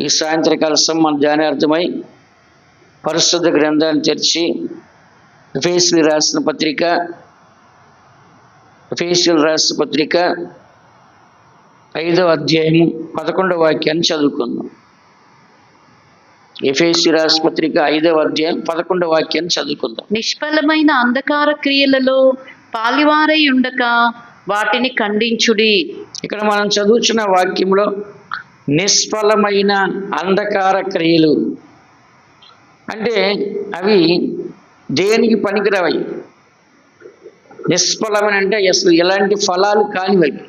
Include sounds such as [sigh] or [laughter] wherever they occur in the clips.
ఈ సాయంత్రకాల సమయం మన ధ్యానార్థమై పరిశుద్ధ గ్రంథాన్ని తెరిచి ఫేస్లు రాసిన పత్రిక ఫేస్లు రాసిన పత్రిక ఐదవ అధ్యాయం పదకొండవ వాక్యాన్ని చదువుకుందాం. ఎఫేసి రాసిన పత్రిక ఐదవ అధ్యాయం పదకొండవ వాక్యాన్ని చదువుకుందాం. నిష్ఫలమైన అంధకార క్రియలలో పాలివారై ఉండక వాటిని ఖండించుడి. ఇక్కడ మనం చదువుతున్న వాక్యంలో నిష్ఫలమైన అంధకార క్రియలు. అంటే అవి దేనికి పనికిరావయి నిష్ఫలమైన అంటే అసలు ఎలాంటి ఫలాలు కానివి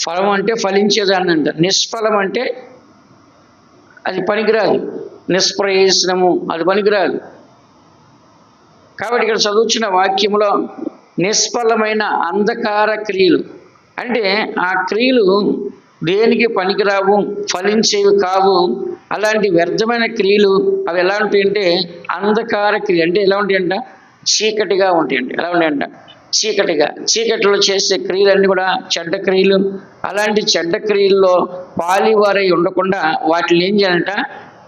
ఫలం అంటే ఫలించేదాన్ని అంటారు. నిష్ఫలం అంటే అది పనికిరాదు. నిష్ప్రయోజనము అది పనికిరాదు. కాబట్టి ఇక్కడ చదువుచిన వాక్యంలో నిష్ఫలమైన అంధకార క్రియలు. అంటే ఆ క్రియలు దేనికి పనికిరావు ఫలించేవి కావు. అలాంటి వ్యర్థమైన క్రియలు అవి ఎలా ఉంటాయంటే అంధకార క్రియ అంటే ఎలా ఉంటాయంట? చీకటిగా ఉంటాయండి ఎలా ఉంటాయంట? చీకటిగా. చీకటిలో చేసే క్రియలన్నీ కూడా చెడ్డ క్రియలు. అలాంటి చెడ్డ క్రియల్లో పాలివారై ఉండకుండా వాటిని ఏం చేయాలంట?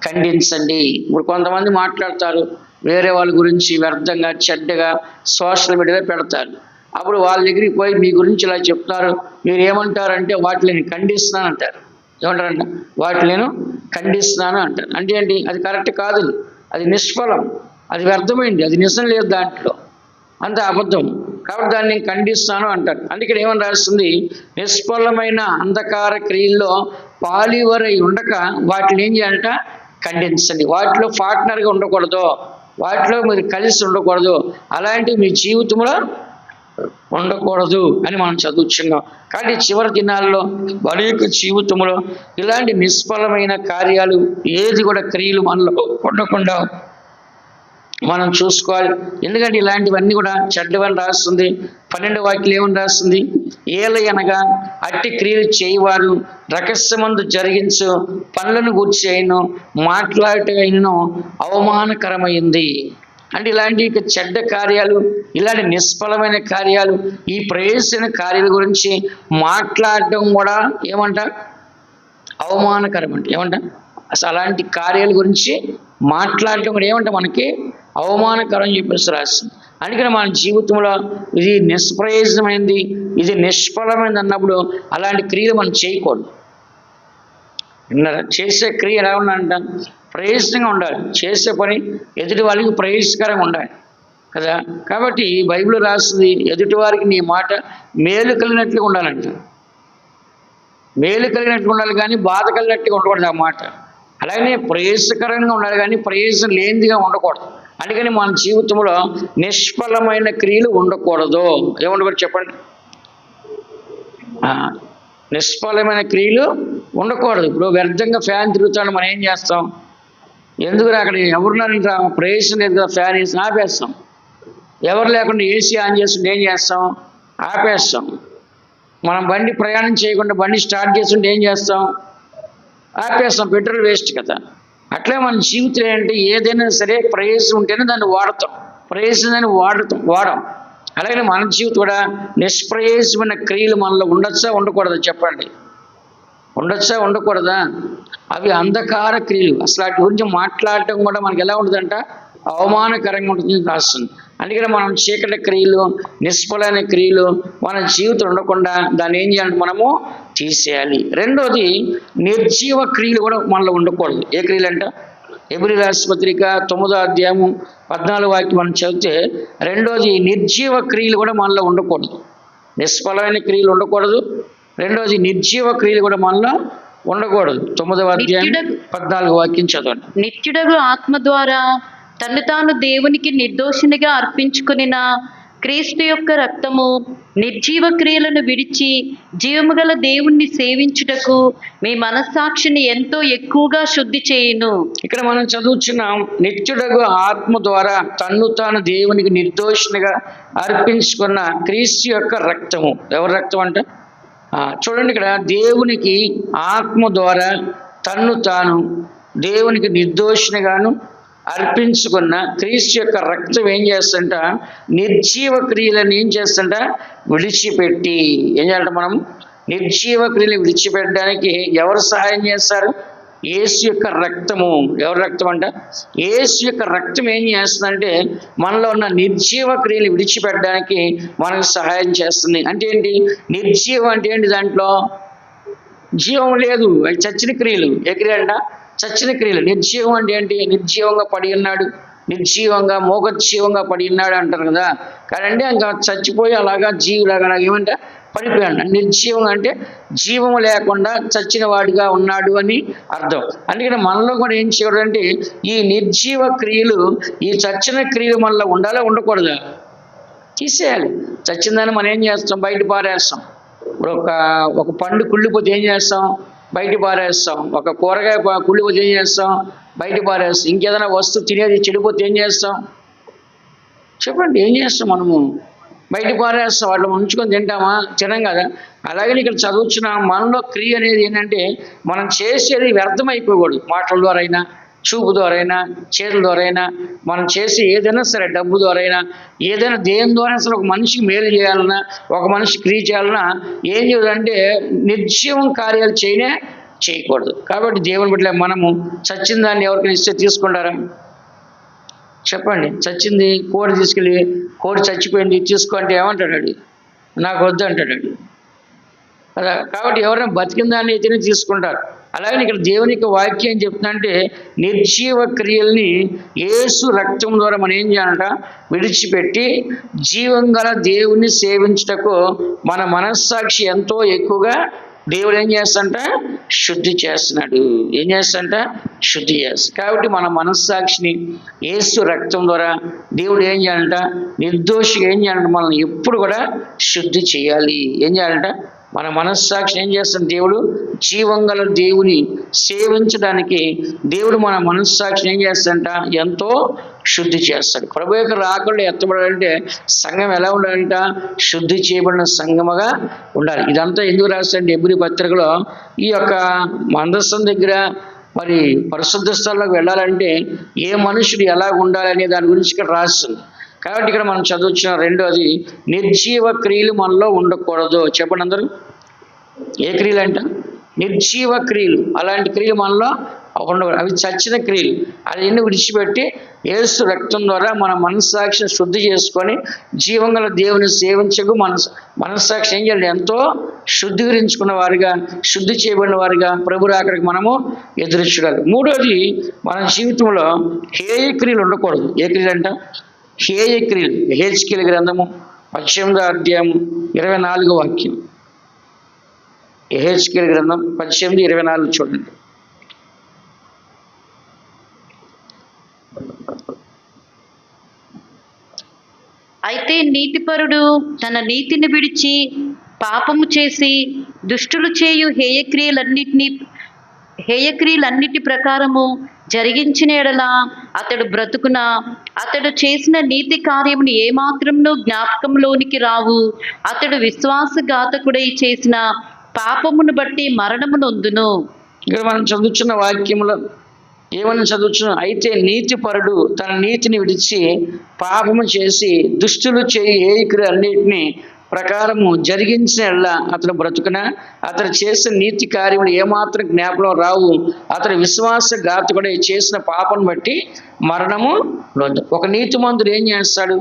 ఖండించండి. ఇప్పుడు కొంతమంది మాట్లాడతారు వేరే వాళ్ళ గురించి వ్యర్థంగా చెడ్డగా సోషల్ మీడియాలో పెడతారు. అప్పుడు వాళ్ళ దగ్గరికి పోయి మీ గురించి ఇలా చెప్తారు. మీరు ఏమంటారంటే వాటిని నేను ఖండిస్తున్నాను అంటారు. ఏమంటారంట వాటిని నేను ఖండిస్తున్నాను అంటారు. అంటే ఏంటి? అది కరెక్ట్ కాదు. అది నిష్ఫలం. అది వ్యర్థమైంది. అది నిజం లేదు దాంట్లో. అంత అబద్ధం. కాబట్టి దాన్ని నేను ఖండిస్తాను అంటారు. అందుకే ఏమని రాస్తుంది? నిష్ఫలమైన అంధకార క్రియల్లో పాలివరై ఉండక వాటిని ఏం చేయాలంట? ఖండించండి. వాటిలో పార్ట్నర్గా ఉండకూడదు. వాటిలో మీరు కలిసి ఉండకూడదు. అలాంటివి మీ జీవితంలో ఉండకూడదు అని మనం చదువుచున్నాం. కానీ చివరి దినాల్లో వారి యొక్క జీవితంలో ఇలాంటి నిష్ఫలమైన కార్యాలు ఏది కూడా క్రియలు మనలో ఉండకుండా మనం చూసుకోవాలి. ఎందుకంటే ఇలాంటివన్నీ కూడా చెడ్డవని రాస్తుంది పన్నెండు వాక్యలు ఏమని రాస్తుంది? ఏల అనగా అట్టి క్రియలు చేయవారు రహస్యమందు జరిగించు పనులను గూర్చి అయిను మాట్లాడటైనను అవమానకరమైంది. అంటే ఇలాంటి చెడ్డ కార్యాలు ఇలాంటి నిష్ఫలమైన కార్యాలు ఈ ప్రవేశమైన కార్యాల గురించి మాట్లాడటం కూడా ఏమంట? అవమానకరం అంటే ఏమంట? అసలు అలాంటి కార్యాల గురించి మాట్లాడటం కూడా ఏమంట? మనకి అవమానకరం చెప్పేసి రాసింది. అందుకని మన జీవితంలో ఇది నిష్ప్రయోజనమైంది ఇది నిష్ఫలమైంది అన్నప్పుడు అలాంటి క్రియలు మనం చేయకూడదు. విన్నారా? చేసే క్రియ ఎలా ఉండాలంట? ప్రయోజనంగా ఉండాలి. చేసే పని ఎదుటి వాళ్ళకి ప్రయోజనకరంగా ఉండాలి. కదా? కాబట్టి బైబిల్ రాస్తుంది ఎదుటి వారికి నీ మాట మేలు కలిగినట్లుగా ఉండాలంట. మేలు కలిగినట్లు ఉండాలి కానీ బాధ కలిగినట్టుగా ఉండకూడదు ఆ మాట. అలాగే ప్రయోజనకరంగా ఉండాలి కానీ ప్రయోజనం లేనిదిగా ఉండకూడదు. అందుకని మన జీవితంలో నిష్ఫలమైన క్రియలు ఉండకూడదు. ఏముండకూడదు చెప్పండి? నిష్ఫలమైన క్రియలు ఉండకూడదు. ఇప్పుడు వ్యర్థంగా ఫ్యాన్ తిరుగుతాడు మనం ఏం చేస్తాం? ఎందుకు అక్కడ ఎవరున్నారంటే ప్రవేశం లేదు కదా ఫ్యాన్ వేసి ఆపేస్తాం. ఎవరు లేకుండా ఏసీ ఆన్ చేస్తుంటే ఏం చేస్తాం? ఆపేస్తాం. మనం బండి ప్రయాణం చేయకుండా బండి స్టార్ట్ చేస్తుంటే ఏం చేస్తాం? ఆపేస్తాం. పెట్రోల్ వేస్ట్ కదా. అట్లే మన జీవితం ఏంటంటే ఏదైనా సరే ప్రయోజనం ఉంటేనే దాన్ని వాడతాం. ప్రయోజనాన్ని వాడతాం వాడం. అలాగే మన జీవితం కూడా నిష్ప్రయోజమైన క్రియలు మనలో ఉండొచ్చా ఉండకూడదా చెప్పండి? ఉండొచ్చా ఉండకూడదా? అవి అంధకార క్రియలు. అసలు వాటి గురించి మాట్లాడటం కూడా మనకి ఎలా ఉంటుందంట అవమానకరంగా ఉంటుంది రాస్తుంది. అందుకని మనం చీకటి క్రియలు నిష్ఫలమైన క్రియలు మన జీవితం ఉండకుండా దాన్ని ఏం చేయాలంటే మనము తీసేయాలి. రెండోది నిర్జీవ క్రియలు కూడా మనలో ఉండకూడదు. ఏ క్రియలు అంటే ఎబ్రి రాష్ట్రపత్రిక తొమ్మిదో అధ్యాయము పద్నాలుగు వాక్యం మనం చదివితే రెండోది నిర్జీవ క్రియలు కూడా మనలో ఉండకూడదు. నిష్ఫలమైన క్రియలు ఉండకూడదు. రెండోది నిర్జీవ క్రియలు కూడా మనలో ఉండకూడదు. తొమ్మిదవ అధ్యాయం నిత్యుడ- పద్నాలుగు వాక్యం చదవండి. నిత్యుడగు ఆత్మ ద్వారా తను తాను దేవునికి నిర్దోషినిగా అర్పించుకునిన క్రీస్తు యొక్క రక్తము నిర్జీవ క్రియలను విడిచి జీవము గల దేవుణ్ణి సేవించుటకు మీ మనస్సాక్షిని ఎంతో ఎక్కువగా శుద్ధి చేయును. ఇక్కడ మనం చదువుచున్నాం నిత్యుడగు ఆత్మ ద్వారా తన్ను తాను దేవునికి నిర్దోషినిగా అర్పించుకున్న క్రీస్తు యొక్క రక్తము. ఎవరి రక్తం అంటే? చూడండి ఇక్కడ దేవునికి ఆత్మ ద్వారా తన్ను తాను దేవునికి నిర్దోషినిగాను అర్పించుకున్న క్రీస్తు యొక్క రక్తం ఏం చేస్తుంట నిర్జీవ క్రియలను ఏం చేస్తుంట విడిచిపెట్టి. ఏం చేయాలంట మనం? నిర్జీవ క్రియలు విడిచిపెట్టడానికి ఎవరు సహాయం చేస్తారు? ఏసు యొక్క రక్తము. ఎవరి రక్తం అంట? ఏసు యొక్క రక్తం ఏం చేస్తుందంటే మనలో ఉన్న నిర్జీవ క్రియలు విడిచిపెట్టడానికి మనకు సహాయం చేస్తుంది. అంటే ఏంటి? నిర్జీవం అంటే ఏంటి దాంట్లో? జీవం లేదు. అవి చచ్చిన క్రియలు. ఏ క్రియ అంట చచ్చిన క్రియలు. నిర్జీవం అంటే ఏంటి? నిర్జీవంగా పడి ఉన్నాడు. నిర్జీవంగా మోగజీవంగా పడి ఉన్నాడు అంటారు కదా. కాదండి ఇంకా చచ్చిపోయి అలాగా జీవులాగా ఏమంటే? పడిపోయాడు. నిర్జీవం అంటే జీవము లేకుండా చచ్చిన వాడిగా ఉన్నాడు అని అర్థం. అందుకని మనలో కూడా ఏం చేయడంటే ఈ నిర్జీవ క్రియలు ఈ చచ్చిన క్రియలు మనలో ఉండాలా ఉండకూడదా? తీసేయాలి. చచ్చిందని మనం ఏం చేస్తాం? బయట పారేస్తాం. ఇప్పుడు ఒక ఒక పండు కుళ్ళిపోతే ఏం చేస్తాం? బయట పారేస్తాం. ఒక కూరగాయ ప- కుళ్ళిపోతే ఏం చేస్తాం బయట పారేస్తాం. ఇంకేదైనా వస్తువు తినేది చెడిపోతే ఏం చేస్తాం? చెప్పండి ఏం చేస్తాం మనము? బయట పారేస్తాం. వాటిని ఉంచుకొని తింటామా? తినం కదా. అలాగే ఇక్కడ చదువుతున్న మనలో క్రియ అనేది ఏంటంటే మనం చేసేది వ్యర్థం మాటల ద్వారా అయినా చూపు ద్వారా చేతుల ద్వారా మనం చేసే ఏదైనా సరే డబ్బు ద్వారా ఏదైనా దేని ద్వారా అసలు ఒక మనిషికి మేలు చేయాలన్నా ఒక మనిషి క్రియ చేయాలన్నా ఏం చేయాలంటే నిర్జీవం కార్యాలు చేయనే చేయకూడదు. కాబట్టి దేవుని బిడ్డ మనము చచ్చిన దాన్ని ఎవరికైనా ఇస్తే తీసుకుంటారా? చెప్పండి. చచ్చింది కోడి తీసుకెళ్ళి కోడి చచ్చిపోయింది తీసుకుంటే ఏమంటాడు నాకు వద్దు అంటాడు కదా కాబట్టి ఎవరైనా బతికిన దాన్ని అయితేనే తీసుకుంటారు. అలాగే ఇక్కడ దేవుని యొక్క వాక్యం చెప్తుందంటే నిర్జీవ క్రియల్ని ఏసు రక్తం ద్వారా మనం ఏం చేయాలంట? విడిచిపెట్టి జీవం గల దేవుణ్ణి సేవించుటకు మన మనస్సాక్షి ఎంతో ఎక్కువగా దేవుడు ఏం చేస్తంట శుద్ధి చేస్తున్నాడు. ఏం చేస్తంట శుద్ధి చేస్తాడు. కాబట్టి మన మనస్సాక్షిని ఏసు రక్తం ద్వారా దేవుడు ఏం చేయాలంట? నిర్దోషిగా ఏం చేయాలంట? మనల్ని ఎప్పుడు కూడా శుద్ధి చేయాలి. ఏం చేయాలంట? మన మనస్సాక్షి ఏం చేస్తాడు దేవుడు? జీవంగల దేవుని సేవించడానికి దేవుడు మన మనస్సాక్షిని ఏం చేస్తాడంట? ఎంతో శుద్ధి చేస్తాడు. ప్రభు యొక్క రాకుండా ఎత్తబడాలంటే సంఘం ఎలా ఉండాలంట? శుద్ధి చేయబడిన సంఘముగా ఉండాలి. ఇదంతా ఎందుకు రాస్తాడు ఎబ్రి పత్రికలో ఈ యొక్క మందస్థం దగ్గర మరి పరిశుద్ధ స్థలంలోకి వెళ్ళాలంటే ఏ మనుషుడు ఎలా ఉండాలనే దాని గురించి ఇక్కడ రాస్తుంది. కాబట్టి ఇక్కడ మనం చదువుచిన రెండోది నిర్జీవ క్రియలు మనలో ఉండకూడదు. చెప్పండి అందరూ. ఏ క్రియలు అంట? నిర్జీవ క్రియలు. అలాంటి క్రియలు మనలో ఉండకూడదు. అవి చచ్చిన క్రియలు. అదన్నీ విడిచిపెట్టి? ఏసు రక్తం ద్వారా మన మనస్సాక్షిని శుద్ధి చేసుకొని జీవంగల దేవుని సేవించకు మనస్ మనస్సాక్షి ఏం చేయాలి? ఎంతో శుద్ధీకరించుకున్న వారిగా శుద్ధి చేయబడిన వారిగా ప్రభు మనము ఎదురు చూడాలి. మూడోది మన జీవితంలో ఏ క్రియలు ఉండకూడదు. ఏ క్రియలు అంటే? హేయక్రియలు హేచ్కిల గ్రంథము పద్దెనిమిదో అధ్యాయం ఇరవై నాలుగో వాక్యం. ఎహెచ్కేల్ గ్రంథం పద్దెనిమిది ఇరవై నాలుగు చూడండి. అయితే నీతిపరుడు తన నీతిని విడిచి పాపము చేసి దుష్టులు చేయు హేయక్రియలన్నింటినీ హేయక్రియలన్నిటి ప్రకారము జరిగించిన ఎడల అతడు బ్రతుకున అతడు చేసిన నీతి కార్యమును ఏమాత్రమును జ్ఞాపకంలోనికి రావు. అతడు విశ్వాసఘాతకుడై చేసిన పాపమును బట్టి మరణము నొందును. ఇక్కడ మనం చదువుచున్న వాక్యంలో ఏమని చదువుచున్న అయితే నీతిపరుడు తన నీతిని విడిచి పాపము చేసి దుష్టులు చేయి ఏకులు అన్నిటినీ ప్రకారము జరిగించిన ఎడల అతను బ్రతుకున? అతను చేసిన నీతి కార్యములు ఏమాత్రం జ్ఞాపకం రావు. అతని విశ్వాస ఘాతకుడే చేసిన పాపం బట్టి మరణము నొందు. ఒక నీతి మందుడు ఏం చేస్తాడు?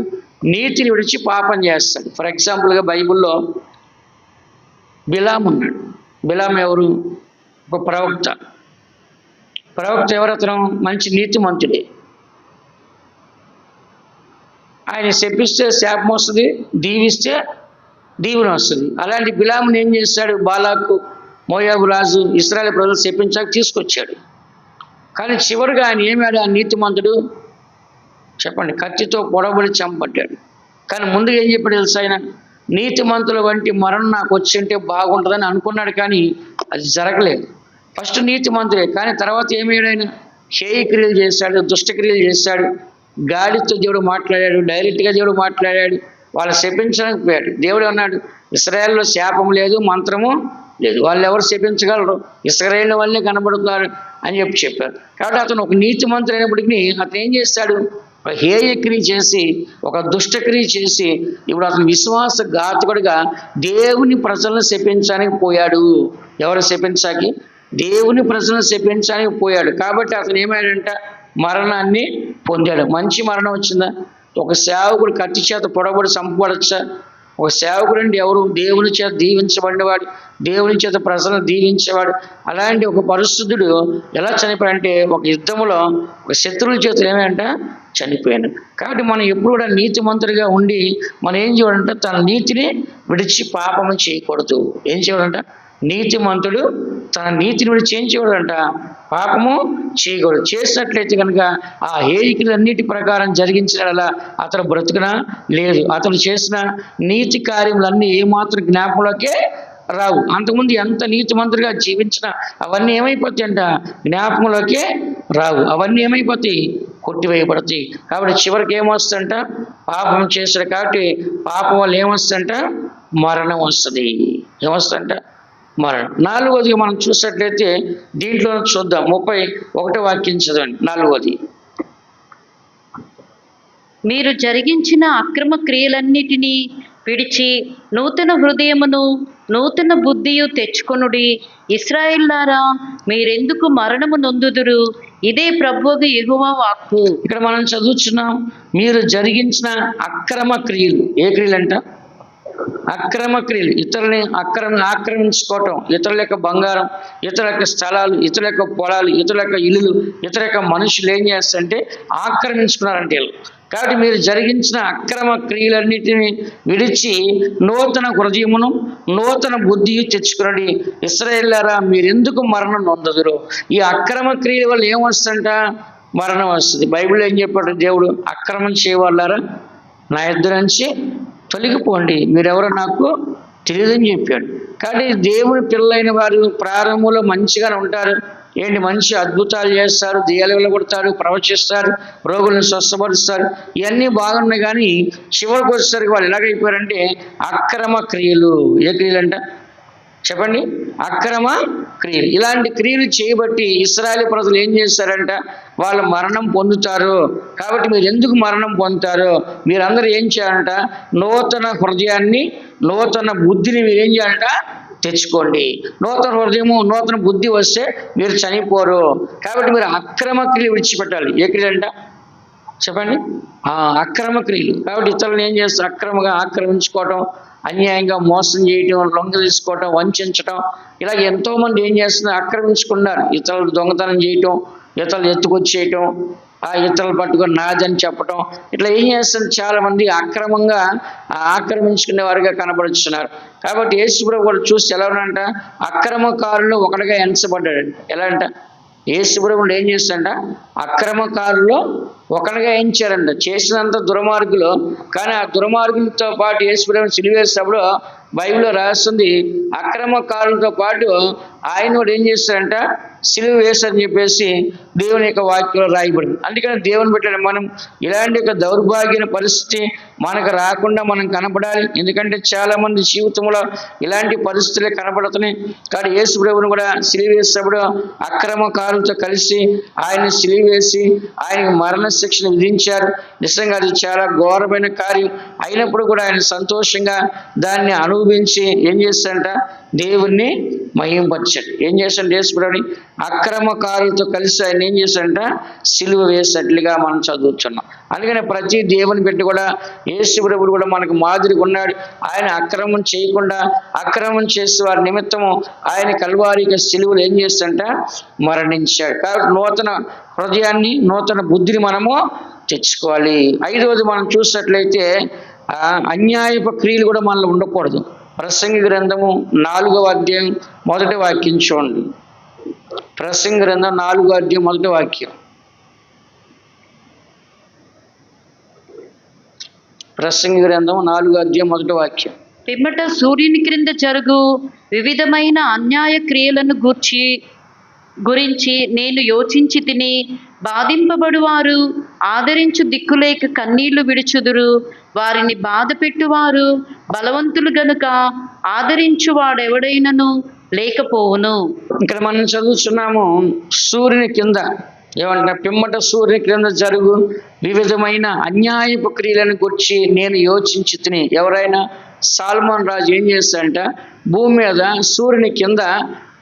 నీతిని విడిచి పాపం చేస్తాడు. ఫర్ ఎగ్జాంపుల్గా బైబిల్లో బిలాం ఉన్నాడు. బిలాం ఎవరు? ఒక ప్రవక్త. ప్రవక్త ఎవరతను మంచి నీతి మంతుడే ఆయన శపిస్తే శాపం వస్తుంది దీవిస్తే దీవెన వస్తుంది. అలాంటి బిలాముని ఏం చేశాడు బాలాకు మోయాబు రాజు ఇస్రాయల్ ప్రజలు చెప్పించాక తీసుకొచ్చాడు. కానీ చివరిగా ఆయన ఏమాడు ఆ నీతిమంతుడు చెప్పండి కత్తితో పొడబడి చంపట్టాడు కానీ ముందు ఏం చెప్పాడు తెలుసు ఆయన? నీతిమంతుల వంటి మరణం నాకు వచ్చి ఉంటే బాగుంటుందని అనుకున్నాడు కానీ అది జరగలేదు. ఫస్ట్ నీతిమంతుడే కానీ తర్వాత ఏమయ్యాడు ఆయన? హేయక్రియలు చేశాడు దుష్టక్రియలు చేశాడు. గాలితో దేవుడు మాట్లాడాడు డైరెక్ట్గా దేవుడు మాట్లాడాడు. వాళ్ళు శపించడానికి పోయాడు. దేవుడు అన్నాడు ఇస్రాయేల్లో శాపం లేదు మంత్రము లేదు. వాళ్ళు ఎవరు శపించగలరు? ఇస్రాయేల్ వాళ్ళే కనబడుతున్నారు అని చెప్పి చెప్పారు. కాబట్టి అతను ఒక నీతి మంత్రి అయినప్పటికీ అతను ఏం చేస్తాడు? ఒక హేయ క్రియ చేసి ఒక దుష్టక్రియ చేసి ఇప్పుడు అతను విశ్వాస ఘాతకుడిగా దేవుని ప్రజలను శపించడానికి పోయాడు. ఎవరు శపించాకి? దేవుని ప్రజలను శపించడానికి పోయాడు. కాబట్టి అతను ఏమైందంట? మరణాన్ని పొందాడు. మంచి మరణం వచ్చిందా? ఒక సేవకుడు కత్తి చేత పొడబడి చంపబడచ్చా ఒక సేవకుడు ఎవరు? దేవుని చేత దీవించబడినవాడు దేవుని చేత ప్రజలను దీవించేవాడు. అలాంటి ఒక పరిశుద్ధుడు ఎలా చనిపోయాడంటే ఒక యుద్ధంలో ఒక శత్రువుల చేత ఏమంట చనిపోయాడు. కాబట్టి మనం ఎప్పుడు కూడా నీతిమంతుడిగా ఉండి మనం ఏం చేయాలంటే తన నీతిని విడిచి పాపము చేయకూడదు. ఏం చేయాలంట? నీతిమంతుడు తన నీతిని విడిచి ఏం చేయాలంట? పాపము చేయకూడదు చేసినట్లయితే కనుక ఆ హేయికలన్నిటి ప్రకారం జరిగించిన అతను బ్రతుకున? లేదు. అతను చేసిన నీతి కార్యములన్నీ ఏమాత్రం జ్ఞాపంలోకే రావు. అంతకుముందు ఎంత నీతిమంతుడిగా జీవించిన అవన్నీ ఏమైపోతాయి అంట జ్ఞాపకంలోకే రావు. అవన్నీ ఏమైపోతాయి? కొట్టివేయబడతాయి. కాబట్టి చివరికి ఏమొస్తుందంట? పాపం చేశాడు కాబట్టి పాపం వల్ల ఏమొస్తుందంట? మరణం వస్తుంది. ఏమొస్తుందంట? మరణం. నాలుగోదిగా మనం చూసినట్లయితే దీంట్లో చూద్దాం. ముప్పై ఒకటో వాక్యం చదవండి. నాలుగోది. మీరు జరిగించిన అక్రమ క్రియలన్నిటినీ విడిచి నూతన హృదయమును నూతన బుద్ధియు తెచ్చుకొనుడి. ఇస్రాయేల్లారా మీరెందుకు మరణము నొందుదురు? ఇదే ప్రభువుగా యెహోవా వాక్కు. ఇక్కడ మనం చదువుతున్నాం మీరు జరిగించిన అక్రమ క్రియలు. ఏ క్రియలు అంట అక్రమ క్రియలు. ఇతరుని అక్రమ ఆక్రమించుకోవటం ఇతరుల యొక్క బంగారం ఇతరుల యొక్క స్థలాలు ఇతరుల యొక్క పొలాలు ఇతరుల యొక్క ఇల్లులు ఇతర యొక్క మనుషులు ఏం చేస్తారంటే ఆక్రమించుకున్నారంటే వీళ్ళు. కాబట్టి మీరు జరిగించిన అక్రమ క్రియలన్నిటిని విడిచి నూతన హృదయమును నూతన బుద్ధి తెచ్చుకునండి ఇస్రాయేల్లారా మీరెందుకు మరణం నొందదురు? ఈ అక్రమ క్రియల వల్ల ఏమొస్తుందంట మరణం వస్తుంది. బైబిల్ ఏం చెప్పాడు దేవుడు? అక్రమం చేయవాళ్ళారా? నా ఇద్దరు నుంచి తొలగిపోండి. మీరెవరు నాకు తెలియదని చెప్పాడు. కానీ దేవుని పిల్లలైన వారు ప్రారంభంలో మంచిగానే ఉంటారు. ఏంటి? మంచి అద్భుతాలు చేస్తారు దెయ్యాలు వెళ్ళగొడతారు ప్రవచిస్తారు రోగులను స్వస్థపరుస్తారు. ఇవన్నీ బాగున్నాయి కానీ చివరికి వచ్చేసరికి వాళ్ళు ఎలాగైపోయారంటే అక్రమ క్రియలు. ఏ క్రియలు అంటే చెప్పండి. అక్రమ క్రియలు. ఇలాంటి క్రియలు చేయబట్టి ఇస్రాయలీ ప్రజలు ఏం చేస్తారంట? వాళ్ళు మరణం పొందుతారు. కాబట్టి మీరు ఎందుకు మరణం పొందుతారు? మీరందరూ ఏం చేయాలంట? నూతన హృదయాన్ని నూతన బుద్ధిని మీరు ఏం చేయాలంట? తెచ్చుకోండి. నూతన హృదయము నూతన బుద్ధి వస్తే మీరు చనిపోరు. కాబట్టి మీరు అక్రమ క్రియలు విడిచిపెట్టాలి. ఏ క్రియలు అంట చెప్పండి అక్రమ క్రియలు. కాబట్టి ఇతరులను ఏం చేస్తారు? అక్రమంగా ఆక్రమించుకోవటం అన్యాయంగా మోసం చేయటం లొంగ తీసుకోవటం వంచడం ఇలా ఎంతో మంది ఏం చేస్తున్నారు? ఆక్రమించుకున్నారు. ఇతరులు దొంగతనం చేయటం ఇతరులు ఎత్తుకొచ్చేయటం ఆ ఇతరులు పట్టుకొని నాదని చెప్పటం. ఇట్లా ఏం చేస్తారు చాలా మంది అక్రమంగా ఆక్రమించుకునే వారుగా కనబడుతున్నారు కాబట్టి యేసుప్రభు కూడా చూసి ఎలా ఉన్నాడంట? అక్రమకారులు ఒకటిగా ఎంచబడ్డాడు ఎలా అంట? యేసుప్రభుడు ఏం చేస్తాడ అక్రమకారుల్లో ఒకరిగా ఎంచారంట. చేసినంత దుర్మార్గులు. కానీ ఆ దుర్మార్గులతో పాటు యేసుప్రభుని సిలివేసినప్పుడు బైబిల్లో రాస్తుంది అక్రమకారులతో పాటు ఆయన కూడా ఏం చేస్తాడంట? సిలువ వేసని చెప్పేసి దేవుని యొక్క వాక్యంలో రాయబడింది. అందుకని దేవుని పెట్టాడు మనం ఇలాంటి యొక్క దౌర్భాగ్యమైన పరిస్థితి మనకు రాకుండా మనం కనపడాలి. ఎందుకంటే చాలా మంది జీవితంలో ఇలాంటి పరిస్థితులే కనపడుతున్నాయి. కానీ యేసు ప్రభుని కూడా సిలువ వేసినప్పుడు అక్రమకారులతో కలిసి ఆయన సిలువ వేసి ఆయనకు మరణశిక్షణ విధించారు. నిజంగా అది చాలా ఘోరమైన కార్యం. అయినప్పుడు కూడా ఆయన సంతోషంగా దాన్ని అనుభవించి ఏం చేస్తాడంట? దేవుణ్ణి మహింపరిచాడు. ఏం చేశాడు యేసుప్రభుని అక్రమకారులతో కలిసి ఆయన ఏం చేశాడంట సిలువ వేసినట్లుగా మనం చదువుతున్నాం. అందుకని ప్రతి దేవుని పెట్టి కూడా యేసుప్రభుడు కూడా మనకు మాదిరిగా ఉన్నాడు. ఆయన అక్రమం చేయకుండా అక్రమం చేసే వారి నిమిత్తము ఆయన కల్వారిక సిలువలు ఏం చేస్తాడంట? మరణించాడు. కాబట్టి నూతన హృదయాన్ని నూతన బుద్ధిని మనము తెచ్చుకోవాలి. ఐదవది మనం చూసినట్లయితే అన్యాయ అన్యాయపు క్రియలు కూడా మనలో ఉండకూడదు. ప్రసంగి గ్రంథము నాలుగవ అధ్యాయం మొదటి వాక్యం చూడండి. ప్రసంగి గ్రంథం నాలుగో అధ్యాయం మొదటి వాక్యం. ప్రసంగి గ్రంథం నాలుగో అధ్యాయం మొదటి వాక్యం. పిమ్మట సూర్యుని క్రింద జరుగు వివిధమైన అన్యాయ క్రియలను గూర్చి గురించి నేను యోచించి తిని బాధింపబడువారు. ఆదరించు దిక్కులేక కన్నీళ్ళు విడుచుదురు. వారిని బాధ పెట్టువారు. బలవంతులు గనుక ఆదరించువాడెవడైనను లేకపోవును. ఇక్కడ మనం చదువుతున్నాము సూర్యుని కింద ఏమంట పిమ్మట సూర్యుని క్రింద జరుగు వివిధమైన అన్యాయపు క్రియలను గుర్చి నేను యోచించి తిని. ఎవరైనా సాల్మాన్ రాజు ఏం చేస్తాడంట? భూమి మీద సూర్యుని కింద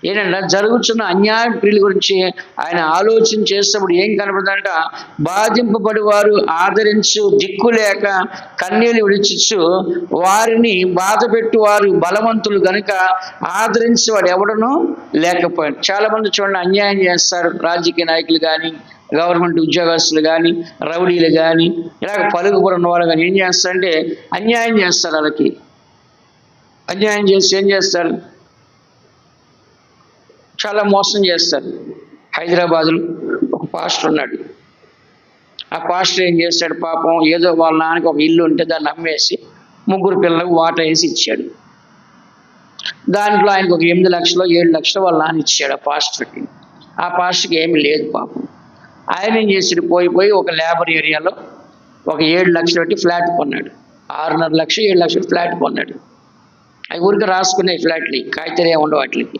ఏంటంటే జరుగుతున్న అన్యాయం ప్రియుల గురించి ఆయన ఆలోచన చేసినప్పుడు ఏం కనపడుతుందంట బాధింపబడి వారు ఆదరించు దిక్కు లేక కన్నీళ్ళు విడిచిచ్చు వారిని బాధ వారు బలవంతులు గనుక ఆదరించేవాడు ఎవడనూ లేకపోయాడు. చాలా మంది చూడండి అన్యాయం చేస్తారు. రాజకీయ నాయకులు కానీ గవర్నమెంట్ ఉద్యోగస్తులు కానీ రౌడీలు కానీ ఇలాగ పలుకుబడి వాళ్ళు కానీ ఏం చేస్తారంటే అన్యాయం చేస్తారు వాళ్ళకి. అన్యాయం చేసి ఏం చేస్తారు? చాలా మోసం చేస్తారు. హైదరాబాదులో ఒక పాస్టర్ ఉన్నాడు. ఆ పాస్టర్ ఏం చేస్తాడు పాపం ఏదో వాళ్ళ నాన్నకి ఒక ఇల్లు ఉంటే దాన్ని అమ్మేసి ముగ్గురు పిల్లలకు వాటర్ వేసి ఇచ్చాడు. దాంట్లో ఆయనకు ఒక ఎనిమిది లక్షలు ఏడు లక్షలు వాళ్ళ నాన్న ఇచ్చాడు ఆ పాస్టర్కి. ఆ పాస్టర్కి ఏమి లేదు పాపం. ఆయన ఏం చేసాడు పోయి పోయి ఒక లేబర్ ఏరియాలో ఒక ఏడు లక్షలు పెట్టి ఫ్లాట్ కొన్నాడు. ఆరున్నర లక్షలు ఏడు లక్షలు ఫ్లాట్ కొన్నాడు. అవి ఊరికి రాసుకునే ఫ్లాట్లు కాగితాలు ఏమి ఉండవు వాటికి.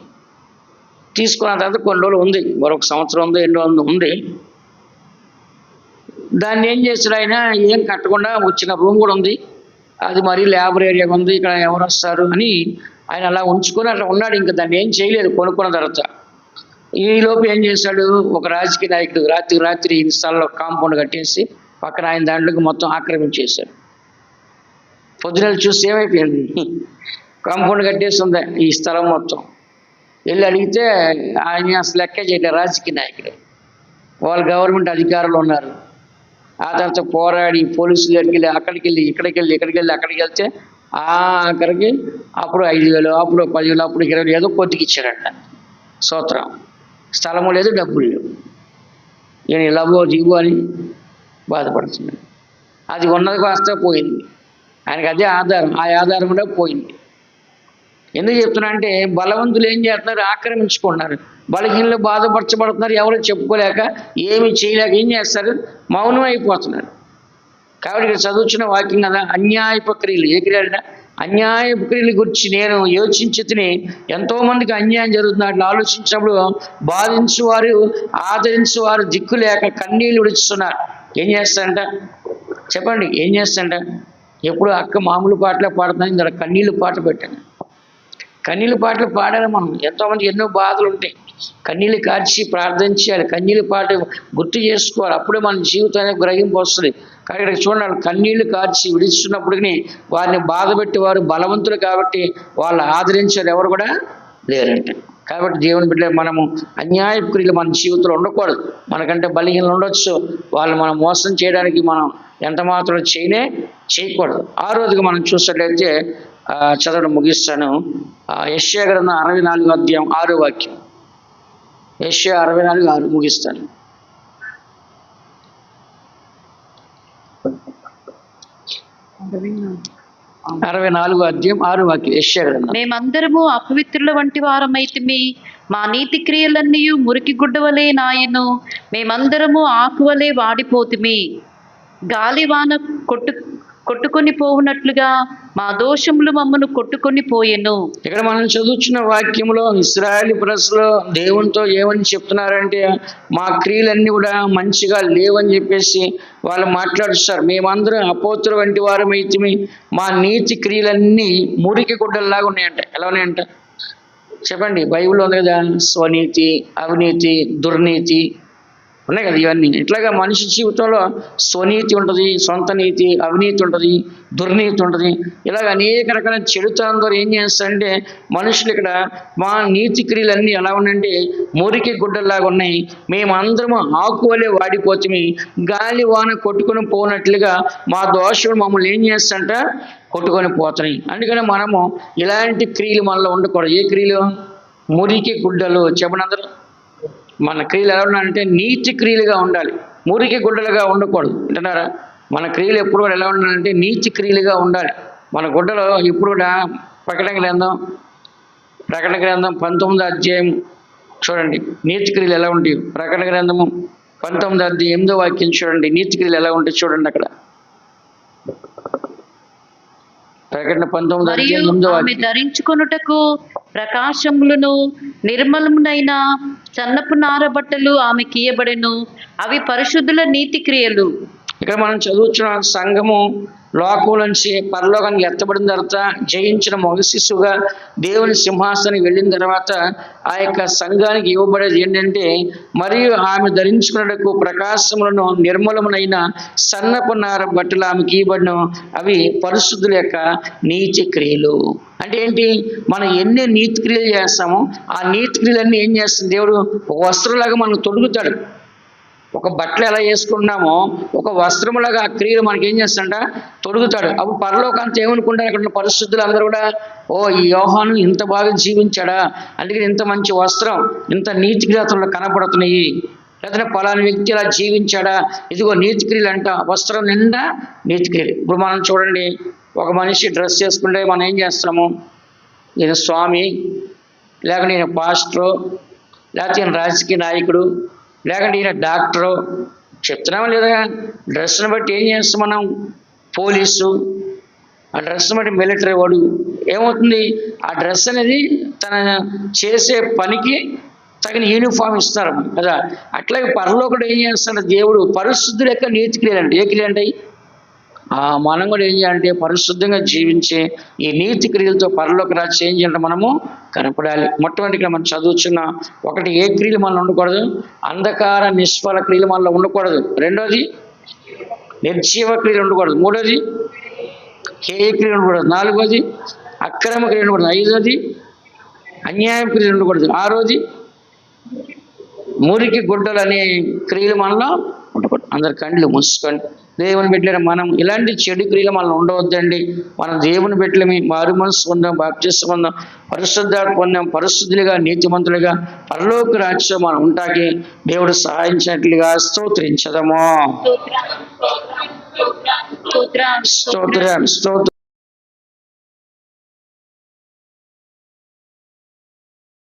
తీసుకున్న తర్వాత కొన్ని రోజులు ఉంది. మరొక సంవత్సరం ఉంది ఎన్నో ఉంది ఉంది. దాన్ని ఏం చేశాడు ఆయన? ఏం కట్టకుండా వచ్చిన రూమ్ కూడా ఉంది. అది మరీ లేబర్ ఏరియా ఉంది ఇక్కడ ఎవరు వస్తారు అని ఆయన అలా ఉంచుకొని అట్లా ఉన్నాడు. ఇంకా దాన్ని ఏం చేయలేదు కొనుక్కున్న తర్వాత. ఈ లోపు ఏం చేశాడు? ఒక రాజకీయ నాయకుడు రాత్రి రాత్రి ఈ స్థలంలో కాంపౌండ్ కట్టేసి పక్కన ఆయన దాంట్లోకి మొత్తం ఆక్రమించేశాడు పొద్దున చూసి ఏమైపోయింది? [laughs] కాంపౌండ్ కట్టేసి ఉంది ఈ స్థలం మొత్తం. వెళ్ళి అడిగితే ఆయన అసలు లెక్క చేయలేదు రాజకీయ నాయకుడు. వాళ్ళు గవర్నమెంట్ అధికారులు ఉన్నారు. ఆ తర్వాత పోరాడి పోలీసులు దగ్గరికి వెళ్ళి అక్కడికి వెళ్ళి ఇక్కడికి వెళ్ళి ఇక్కడికి వెళ్ళి అక్కడికి వెళ్తే ఆ అక్కడికి అప్పుడు ఐదు వేలు అప్పుడు పదివేలు అప్పుడు ఇరవై వేలు ఏదో కొద్దికి ఇచ్చారంట. సూత్రం. స్థలము లేదు డబ్బులు లేవు. నేను ఇలాగో దిగు అని బాధపడుతున్నాను అది ఉన్నది కాస్త పోయింది. ఆయనకి అదే ఆధారం ఆ ఆధారం కూడా పోయింది. ఎందుకు చెప్తున్నా అంటే బలవంతులు ఏం చేస్తున్నారు? ఆక్రమించుకుంటున్నారు. బలహీనలు బాధపరచబడుతున్నారు. ఎవరు చెప్పుకోలేక ఏమి చేయలేక ఏం చేస్తారు? మౌనం అయిపోతున్నారు. కాబట్టి ఇక్కడ చదువుతున్న వాక్యం కదా అన్యాయపు క్రియలు. ఏ క్రియలు అన్యాయపు క్రియల గురించి నేను యోచించి తిని ఎంతో మందికి అన్యాయం జరుగుతుంది. అట్లా ఆలోచించినప్పుడు బాధించువారు ఆదరించువారు దిక్కు లేక కన్నీళ్ళు విడుచుతున్నారు. ఏం చేస్తారంట? చెప్పండి ఏం చేస్తారంట? ఎప్పుడు అక్క మామూలు పాటలే పాడుతున్నాను ఇందులో కన్నీళ్ళు పాట పెట్టాను కన్నీళ్ళ పాటలు పాడాలి మనం. ఎంతోమంది ఎన్నో బాధలు ఉంటాయి. కన్నీళ్ళు కార్చి ప్రార్థన చేయాలి. కన్నీళ్ళ పాట గుర్తు చేసుకోవాలి. అప్పుడే మన జీవితానికి గ్రహింపు వస్తుంది. కానీ ఇక్కడ చూడండి కన్నీళ్ళు కార్చి విడిస్తున్నప్పటికీ వారిని బాధపెట్టి వారు బలవంతులు కాబట్టి వాళ్ళు ఆదరించారు ఎవరు కూడా లేరంట. కాబట్టి దేవుని బిడ్డ మనము అన్యాయ క్రియలు మన జీవితంలో ఉండకూడదు. మనకంటే బలహీనలు ఉండొచ్చు. వాళ్ళు మనం మోసం చేయడానికి మనం ఎంత మాత్రం చేయనే చేయకూడదు. ఆ రోజుగా మనం చూసినట్లయితే చదవడం ముగిస్తాను. యశ్యా గ్రంథం అరవై నాలుగు అధ్యాయం ఆరు వాక్యం. యశ్యా అరవై నాలుగు ఆరు ముగిస్తాను. అరవై నాలుగు అధ్యాయం ఆరు వాక్యం యశ్యా గ్రంథం. మేమందరము అపవిత్రుల వంటి వారమైతిమి. మా నీతి క్రియలన్నీ మురికి గుడ్డవలే నాయను. మేమందరము ఆకువలే వాడిపోతిమి. గాలివాన కొట్టు కొట్టుకొని పోవునట్లుగా మా దోషములు మమ్మను కొట్టుకొని పోయెను. ఇక్కడ మనం చదువుతున్న వాక్యంలో ఇస్రాయేల్ ప్రజలు దేవునితో ఏమని చెప్తున్నారంటే మా క్రియలన్నీ కూడా మంచిగా లేవని చెప్పేసి వాళ్ళు మాట్లాడుస్తారు మేమందరం అపోతుల వంటి వారమైతే మా నీతి క్రియలన్నీ మురికి గుడ్డల్లాగా ఉన్నాయంట. ఎలా ఉన్నాయంట? చెప్పండి. బైబిల్ ఉంది కదా స్వనీతి అవినీతి దుర్నీతి ఉన్నాయి కదా ఇవన్నీ. ఇట్లాగా మనిషి జీవితంలో స్వనీతి ఉంటుంది సొంత నీతి అవినీతి ఉంటుంది దుర్నీతి ఉంటుంది. ఇలాగ అనేక రకాల చెడుతనం ద్వారా ఏం చేస్తారంటే మనుషులు ఇక్కడ మా నీతి క్రియలన్నీ ఎలా ఉన్నాయంటే మురికి గుడ్డల్లాగా ఉన్నాయి. మేమందరము ఆకు వలె వాడిపోతే గాలి వాన కొట్టుకుని పోనట్లుగా మా దోషులు మమ్మల్ని ఏం చేస్తారంట? కొట్టుకొని పోతున్నాయి. అందుకని మనము ఇలాంటి క్రియలు మనలో ఉండకూడదు. ఏ క్రియలు? మురికి గుడ్డలు. చెప్పండి అందరూ. మన క్రియలు ఎలా ఉండాలంటే నీతి క్రియలుగా ఉండాలి. మురికి గుడ్డలుగా ఉండకూడదు. అంటున్నారా మన క్రియలు ఎప్పుడు కూడా ఎలా ఉండాలంటే నీతి క్రియలుగా ఉండాలి. మన గుడ్డలో ఇప్పుడు కూడా ప్రకటన గ్రంథం ప్రకటన గ్రంథం పంతొమ్మిది అధ్యాయం చూడండి. నీతి క్రియలు ఎలా ఉంటాయి? ప్రకటన గ్రంథము పంతొమ్మిది అధ్యాయం ఎనిమిదో వాక్యం చూడండి. నీతి క్రియలు ఎలా ఉంటాయి చూడండి అక్కడ. ప్రకటన పంతొమ్మిది ఆమె ధరించుకొనుటకు ప్రకాశములను నిర్మలమునైన సన్నపు నార బట్టలు ఆమెకి ఇయ్యబడెను అవి పరిశుద్ధుల నీతి క్రియలు. ఇక్కడ మనం చదువుతున్న సంఘము లోకం నుంచి పరలోకానికి ఎత్తబడిన తర్వాత జయించిన మగ శిశువుగా దేవుని సింహాసనానికి వెళ్ళిన తర్వాత ఆ యొక్క సంఘానికి ఇవ్వబడేది ఏంటంటే మరియు ఆమె ధరించుకున్నకు ప్రకాశములను నిర్మలమునైన సన్నపు నార బట్టలు ఆమెకి ఇవ్వబడిన అవి పరిశుద్ధుల యొక్క నీతి క్రియలు. అంటే ఏంటి? మనం ఎన్ని నీతి క్రియలు చేస్తామో ఆ నీతి క్రియలన్నీ ఏం చేస్తుంది? దేవుడు వస్త్రలాగా వస్త్రంలాగా మనం తొడుగుతాడు. ఒక బట్టలు ఎలా వేసుకున్నామో ఒక వస్త్రములాగా ఆ క్రియలు మనకి ఏం చేస్తాడంట? తొడుగుతాడు. అప్పుడు పరలోకాంత ఏమనుకుంటారు? అక్కడ ఉన్న పరిశుద్ధులు అందరూ కూడా ఓ ఈ యోహాను ఇంత బాగా జీవించాడా? అందుకని ఇంత మంచి వస్త్రం ఇంత నీతి క్రియతలు కనపడుతున్నాయి లేదంటే పలాని వ్యక్తి ఇలా జీవించాడా? ఇదిగో నీతి క్రియలు అంట. వస్త్రం నిండా నీతి క్రియలు ఇప్పుడు మనం చూడండి ఒక మనిషి డ్రెస్ చేసుకుంటే మనం ఏం చేస్తాము నేను స్వామి లేక నేను పాస్టరు లేకపోతే నేను రాజకీయ నాయకుడు లేకుంటే ఈయన డాక్టరు చెప్తున్నామా లేదా డ్రెస్ని బట్టి ఏం చేస్తాం మనం? పోలీసు. ఆ డ్రెస్ని బట్టి మిలిటరీ వాడు. ఏమవుతుంది? ఆ డ్రెస్ అనేది తన చేసే పనికి తగిన యూనిఫామ్ ఇస్తారు. కదా? అట్లాగే పరలోకుడు ఏం చేస్తాడు? దేవుడు పరిశుద్ధుడు యొక్క నీతి క్రియలు అంటే ఏ క్రియలు అంటే మనం కూడా ఏం చేయాలంటే పరిశుద్ధంగా జీవించి ఈ నీతి క్రియలతో పరలోక రాజ్యం ఏం చేయాలంటే మనము కనపడాలి. మొట్టమొదటిగా మనం చదువుతున్న ఒకటి ఏ క్రియలు మనలో ఉండకూడదు? అంధకార నిష్ఫల క్రియలు మనలో ఉండకూడదు. రెండోది నిర్జీవ క్రియలు ఉండకూడదు. మూడోది హేయ క్రియలు ఉండకూడదు. నాలుగోది అక్రమ క్రియలు ఉండకూడదు. ఐదోది అన్యాయం క్రియలు ఉండకూడదు. ఆరోది మురికి గుడ్డలు అనే క్రియలు మనలో ఉండకూడదు అందరి కండ్లు మూసుకోండి. దేవుని బిడ్డల మనం ఇలాంటి చెడు క్రియలు మనలో ఉండవద్దండి. మనం దేవుని బిడ్డలమి మారు మనసు పొందాం బాప్తిస్మ పొందాం పరిశుద్ధాలు పొందాం పరిశుద్ధులుగా నీతిమంతులుగా పరలోక రాజ్యం మనం ఉంటాకి. దేవుడు సహాయించినట్లుగా స్తోత్రించదము. స్తోత్రం స్తోత్రం. స్తోత్రం స్తోత్రం.